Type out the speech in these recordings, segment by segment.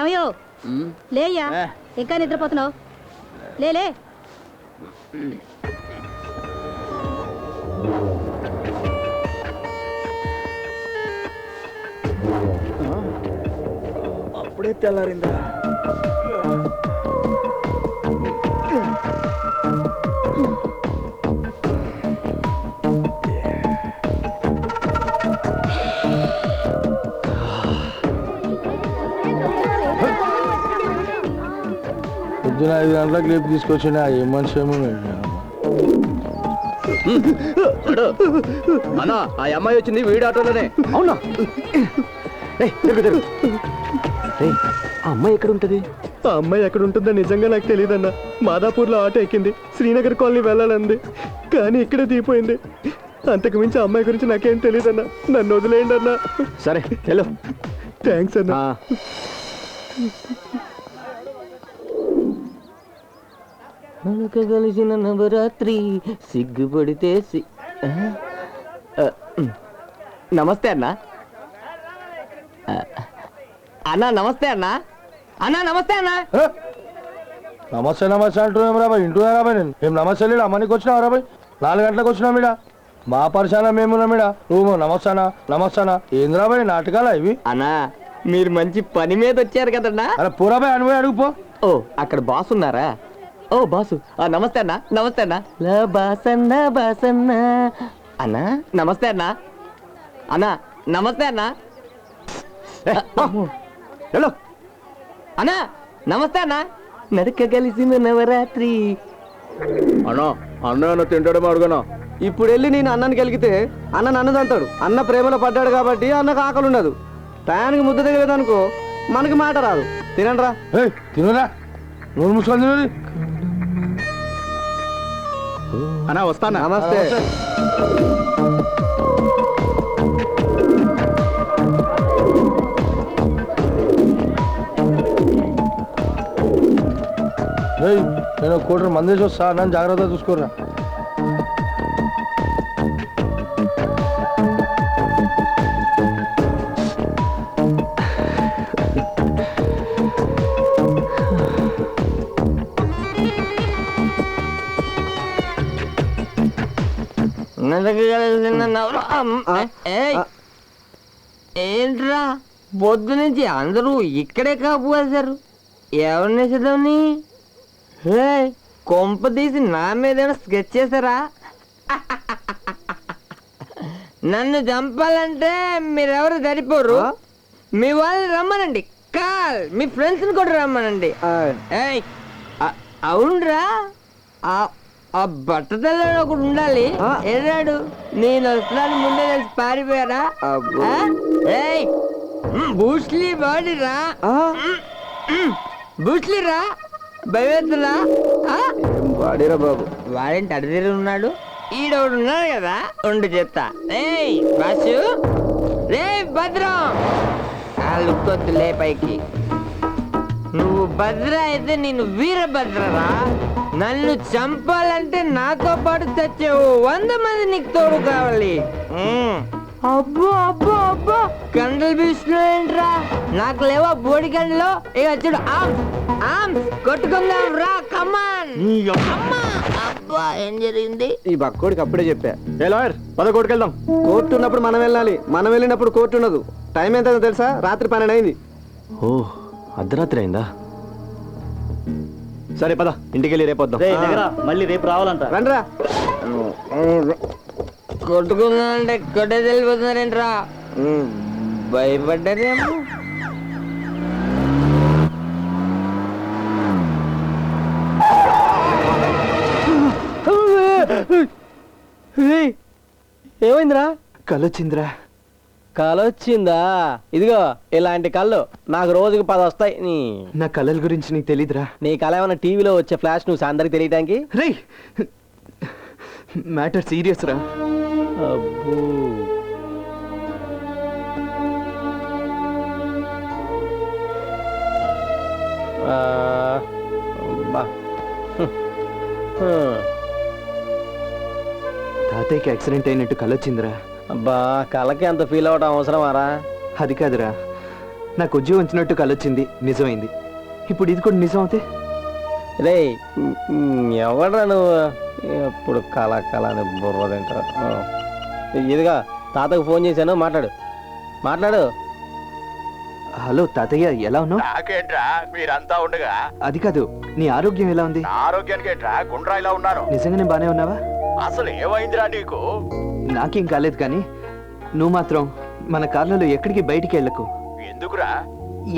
ఏమయ్యో? లేయ్యా. ఇంకా నిద్రపోతున్నావు? లేలే అప్పుడే తెల్లారిందా? పొద్దున ఐదు గంటలకు లేపు తీసుకొచ్చిన ఏ మనిషి ఏమో అన్నా ఆ అమ్మాయి వచ్చింది వీడి ఆటోలోనే. అవునా? ఆ అమ్మాయి ఎక్కడ ఉంటది? ఆ అమ్మాయి ఎక్కడ ఉంటుందో నిజంగా నాకు తెలియదన్న మాదాపూర్లో ఆటో ఎక్కింది. శ్రీనగర్ కాలనీ వెళ్ళాలంది. కానీ ఇక్కడే దిగిపోయింది. అంతకు మించి ఆ అమ్మాయి గురించి నాకేం తెలియదన్న నన్ను వదిలేయండి అన్న. సరే హలో థ్యాంక్స్ అన్న. మనకు కలిసిన నవరాత్రి సిగ్గుపడితే సి-. నమస్తే అన్న. అన్న నమస్తే అన్న. అన్న నమస్తే అన్న. నమస్తే నమస్తే అంటున్నాం రాబాయ్? ఇంటున్నా రాబాయ్ నేను? మేము నమస్తే లేడు? అమ్మనికి వచ్చినావు రాబాయ్? నాలుగు గంటలకు వచ్చినాం మీడ? మా పరిశాన మేమున్నా మీడ? నువ్వు నమస్తానా నమస్తానా ఏంది రాబాయ్ నాటకాలా ఇవి? అన్న మీరు మంచి పని మీద వచ్చారు కదన్నా. అరే పూరాబాయ్ అనుభవం అడుగుపో ఓ అక్కడ బాస్ ఉన్నారా? ఓ బాసు. ఆ, నమస్తే అన్న నమస్తే అన్న. లా బాసన్న బాసన్న. అన్న నమస్తే అన్న. అన్న నమస్తే అన్న. హలో. అన్న నమస్తే అన్న. నడక కలిసిన నవరాత్రి. అన్నా అన్న తింటాడేమో అడుగునా ఇప్పుడు వెళ్ళి నేను అన్నానికి వెలిగితే అన్న నన్ను తంతాడు అన్న ప్రేమలో పడ్డాడు కాబట్టి అన్నకు ఆకలి ఉండదు టయానికి ముద్ద దిగలేదు అనుకో మనకి మాట రాదు. తినండి రా ఏయ్ తినురా? నూరు మూసుకొని అన్నా వస్తానా? నమస్తే. నేను కోటర్ మంది చూస్తా నన్ను జాగ్రత్తగా చూసుకోరా ఏంట్రా? పొద్దు నుంచి అందరూ ఇక్కడే కాపు వేశారు. ఎవరిని చదవని హే కొంప తీసి నా మీద స్కెచ్ చేశారా? నన్ను చంపాలంటే మీరెవరు సరిపోరు? మీ వాళ్ళు రమ్మనండి. కాల్ మీ ఫ్రెండ్స్ని కూడా రమ్మనండి. అవునరా? ఆ బట్టతల్లో ఒకడు ఉండాలి. ఎర్రాడు నేను వస్తున్నాను ముందే తెలిసి పారిపోయారా బూస్లీ బాడీ రా. మ్, మ్, బూస్లీ రా భయవేత్తులా వాడిరా బాబు. వాడేంటి అడిదిరి ఉన్నాడు? ఈడొకడు ఉన్నాడు కదా? ఉండు చెప్తా. ఏయ్ బాసు. రే భద్రం. ఆ లుక్ వద్దులే పైకి. నువ్వు భద్ర అయితే నేను వీరభద్రరా? నన్ను చంపాలంటే నాతో పాటు తెచ్చావు. వంద మంది నీకు తోడు కావాలి. అబ్బో అబ్బో అబ్బో. కండలు బీస్తున్నావు ఏంట్రా? నాకు లేవా బోడి కండలు ఇక చూడు ఆమ్స్ ఆమ్స్ కొట్టుకుందాం రా కమాన్ అబ్బా. ఏం జరిగింది? ఈ బక్కోడికి అప్పుడే చెప్పా. ఏ లాయర్ పద కోర్టుకు వెళ్దాం కోర్టు ఉన్నప్పుడు మనం వెళ్ళాలి. మనం వెళ్ళినప్పుడు కోర్టు ఉండదు. టైం ఎంత తెలుసా? రాత్రి పన్నెండు అయింది ఓ అర్ధరాత్రి అయిందా? సరే పద. ఇంటికి వెళ్ళి రేపొద్దాం మళ్ళీ రేపు రావాలంట. రండిరా. కొట్టుకుందాం అంటే కొట్టే తెలిపోతున్నారేంట్రా? భయపడ్డారేమో. ఏమైందిరా? కలొచ్చిందిరా. కళ వచ్చిందా ఇదిగో ఇలాంటి కళ్ళు నాకు రోజుకి పది వస్తాయి. నీ నా కళల గురించి నీకు తెలీదురా. నీ కళ ఏమైనా టీవీలో వచ్చే ఫ్లాష్ న్యూస్ అందరికి తెలియడానికి రే మ్యాటర్ సీరియస్ రా. అబ్బో! ఆ, అబ్బా. హ్మ్. హ్మ్. తాతయ్యకి యాక్సిడెంట్ అయినట్టు కలొచ్చిందిరా. అబ్బా కళకి అంత ఫీల్ అవడం అవసరమారా? అది కాదురా. నాకు ఉద్యోగం వచ్చినట్టు కలొచ్చింది నిజమైంది. ఇప్పుడు ఇది కూడా నిజం అవుతే రే ఎవడ్రా నువ్వు? ఎప్పుడు కళ కళ అని బుర్ర తింటారు? ఇదిగా తాతకు ఫోన్ చేశాను. మాట్లాడు. మాట్లాడు. హలో తాతయ్య ఎలా ఉన్నావు? నాకేంట్రా? మీరంతా ఉండగా. అది కాదు నీ ఆరోగ్యం ఎలా ఉంది? నా ఆరోగ్యానికేంట్రా? గుండ్రా ఇలా ఉన్నారు. నిజంగానే బానే ఉన్నావా? అసలు ఏమైందిరా నీకు? నాకేం కాలేదు కానీ నువ్వు మాత్రం మన కార్లలో ఎక్కడికి బయటికి వెళ్ళకు. ఎందుకురా?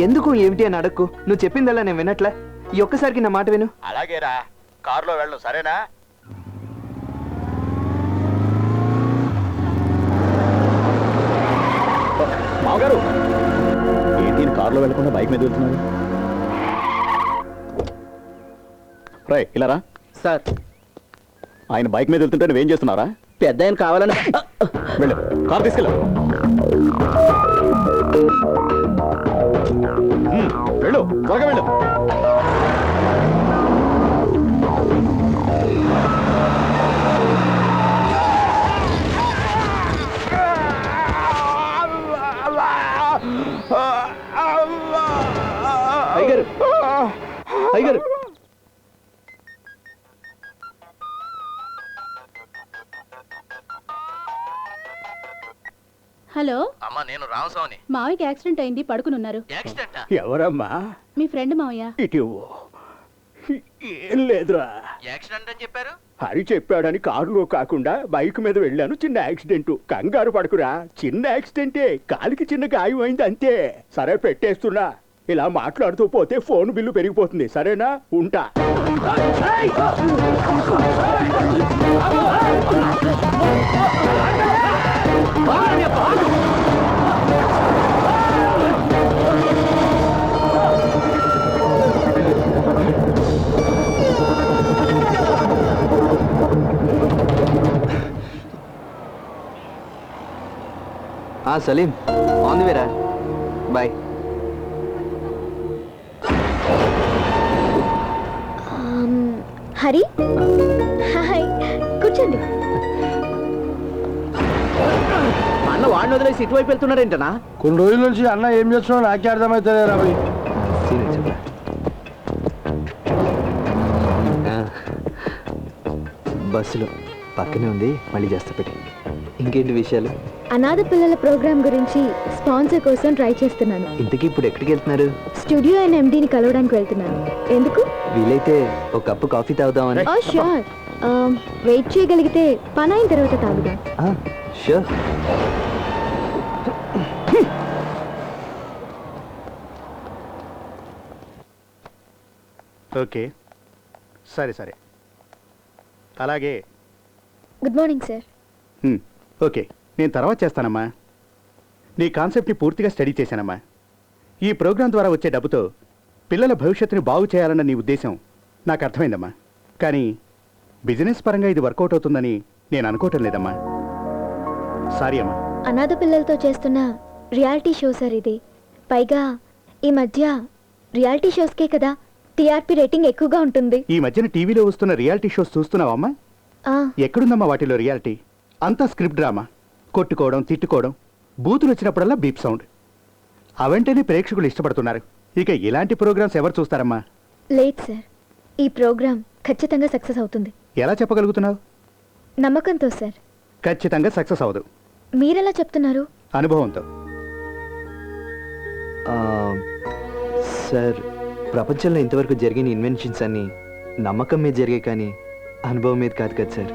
ఎందుకు ఏమిటి అని అడక్కు. నువ్వు చెప్పిందల్లా నేను వినట్లే? ఈ ఒక్కసారికి నా మాట విను. అలాగేరా. కారులో వెళ్ళు సరేనా? మామగారు ఏంటి కారులో వెళ్ళకుండా బైక్ మీద వెళ్తున్నారు? రై. ఇలారా సార్. ఆయన బైక్ మీద వెళ్తుంటే నువ్వేం చేస్తున్నారా? పెద్ద ఆయన కావాలని వెళ్ళు. కారు తీసుకెళ్ళు. వెళ్ళు. త్వరగా వెళ్ళు. అమ్మా నేను రామస్వామిని. మావయ్యకి యాక్సిడెంట్ అయింది పడుకునున్నారు. యాక్సిడెంట్? ఎవరమ్మా? మీ ఫ్రెండ్ మావయ్య. ఇటు ఏం లేదురా. యాక్సిడెంట్ అని చెప్పారు? హరి చెప్పాడని కారులో కాకుండా బైక్ మీద వెళ్ళాను చిన్న యాక్సిడెంట్. కంగారు పడకురా. చిన్న యాక్సిడెంటే కాలికి చిన్న గాయం అయింది అంతే. సరే పెట్టేస్తున్నా. ఇలా మాట్లాడుతూ పోతే ఫోన్ బిల్లు పెరిగిపోతుంది. సరేనా? ఉంటా. సలీం. ఆన్ ది వేరా బాయ్. హరి? హాయ్. కూర్చోండి. అన్న వాడిని వదిలేసి ఇటువైపు వెళ్తున్నాడేంటనా కొన్ని రోజుల నుంచి అన్న ఏం చేస్తున్నావు నాకే అర్థమవుతుంది రాబోయ్ బస్సులో పక్కనే ఉంది మళ్ళీ చేస్తా పెట్టి. ఇంకేంటి విషయాలు? అనాథ పిల్లల ప్రోగ్రామ్ గురించి స్పాన్సర్ కోసం ట్రై చేస్తున్నాను. ఇంతకీ ఇప్పుడు ఎక్కడికి వెళ్తున్నారు? స్టూడియో అండ్ ఎండీని కలవడానికి వెళ్తున్నాను. ఎందుకు? వీలైతే ఒక కప్పు కాఫీ తాగుదామని. ఓ ష్యూర్ వెయిట్ చేయగలిగితే పని అయిన తర్వాత తాగుదాం. షూర్ ఓకే సరే సరే. అలాగే. Good morning sir hmm, okay నేను తర్వాత చేస్తానమ్మా. నీ కాన్సెప్ట్ని పూర్తిగా స్టడీ చేశానమ్మా. ఈ ప్రోగ్రాం ద్వారా వచ్చే డబ్బుతో పిల్లల భవిష్యత్తుని బాగు చేయాలన్న నీ ఉద్దేశం నాకు అర్థమైందమ్మా. కానీ బిజినెస్ పరంగా ఇది వర్కౌట్ అవుతుందని నేను అనుకోవటం లేదమ్మా. సారీ అమ్మా. అనాథ పిల్లలతో చేస్తున్న రియాలిటీ షో సార్ ఇది. పైగా ఈ మధ్య రియాలిటీ షోస్కే కదా టీఆర్పీ రేటింగ్ ఎక్కువగా ఉంటుంది. ఈ మధ్యన టీవీలో వస్తున్న రియాలిటీ షోస్ చూస్తున్నావా అమ్మా? ఆ, ఎక్కడుందమ్మా వాటిలో రియాలిటీ? అంతా స్క్రిప్ట్ డ్రామా? కొట్టుకోవడం తిట్టుకోవడం బూతులు వచ్చినప్పుడల్లా బీప్ సౌండ్. అవంటేనే ప్రేక్షకులు ఇష్టపడుతున్నారు. ఇక ఇలాంటి ప్రోగ్రామ్స్ ఎవరు చూస్తారమ్మా? లేదు సార్. ఈ ప్రోగ్రాం ఖచ్చితంగా సక్సెస్ అవుతుంది. ఎలా చెప్పగలుగుతున్నావు? నమ్మకంతో సార్. ఖచ్చితంగా సక్సెస్ అవ్వదు. మీరెలా చెప్తున్నారు? అనుభవంతో. సార్ ప్రపంచంలో ఇంతవరకు జరిగిన ఇన్వెన్షన్స్ అన్ని నమ్మకం మీద జరిగాయి కానీ అనుభవం మీద కాదు కదా సార్.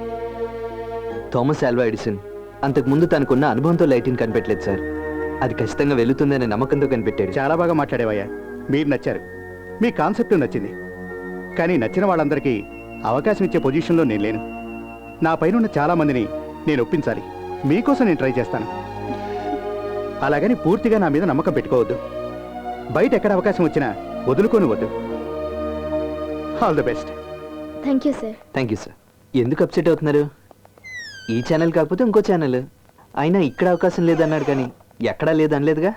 థామస్ ఆల్వా ఎడిసన్ అంతకుముందు తనకున్న అనుభవంతో లైటింగ్ కనిపెట్టలేదు సార్. అది ఖచ్చితంగా వెళుతుందనే నమ్మకంతో కనిపెట్టాడు. చాలా బాగా మాట్లాడేవయ్యా. మీరు నచ్చారు. మీ కాన్సెప్ట్ నచ్చింది. కానీ నచ్చిన వాళ్ళందరికీ అవకాశం ఇచ్చే పొజిషన్లో నేను లేను. నా పైన ఉన్న చాలా మందిని నేను ఒప్పించాలి. మీకోసం నేను ట్రై చేస్తాను. అలాగని పూర్తిగా నా మీద నమ్మకం పెట్టుకోవద్దు. బయట ఎక్కడ అవకాశం వచ్చినా వదులుకొని వద్దు all the best thank you sir thank you sir ఎందుకు అప్సెట్ అవుతున్నారు? ఈ ఛానల్ కాకపోతే ఇంకో ఛానల్ అయినా ఇక్కడ అవకాశం లేదన్నాడు కానీ ఎక్కడా లేదనలేదుగా?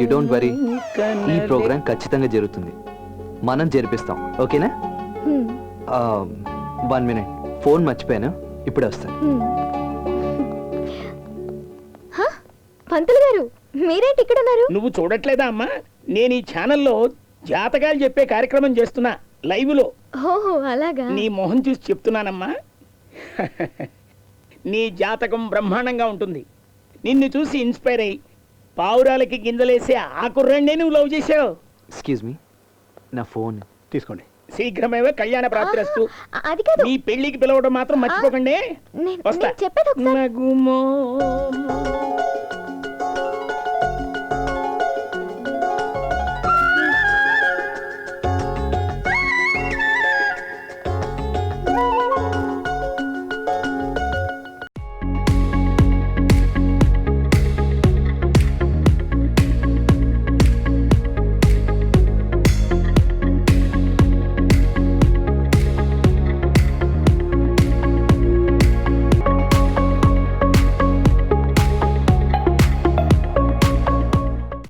యూ డోంట్ వరీ ఈ ప్రోగ్రాం ఖచ్చితంగా జరుగుతుంది. మనం జరిపిస్తాం. ఓకేనా? హ్మ్, వన్ మినిట్ ఫోన్ మర్చిపోయాను. ఇప్పుడే వస్తాను? పంతులు గారు మీరేంటి ఇక్కడ ఉన్నారు? నువ్వు చూడట్లేదా అమ్మా? నేను ఈ ఛానల్లో జాతకాలు చెప్పే కార్యక్రమం చేస్తున్నా లైవ్లో. ఓహో అలాగా. నీ మొహం చూసి చెప్తున్నానమ్మా. నీ జాతకం బ్రహ్మాండంగా ఉంటుంది. నిన్ను చూసి ఇన్స్పైర్ అయ్యి పావురాలకి గింజలేసే ఆ కుర్రండే నువ్వు లవ్ చేసావు ఎక్స్క్యూజ్ మీ నా ఫోన్. తీసుకోండి. శీఘ్రమేవే కళ్యాణ ప్రాప్తిరస్తు ఆ, అది కాదు. నీ పెళ్ళికి పిలవడం మాత్రం మర్చిపోకండి. నేను వస్తా. నేను చెప్పేది ఒకసారి. నగుమో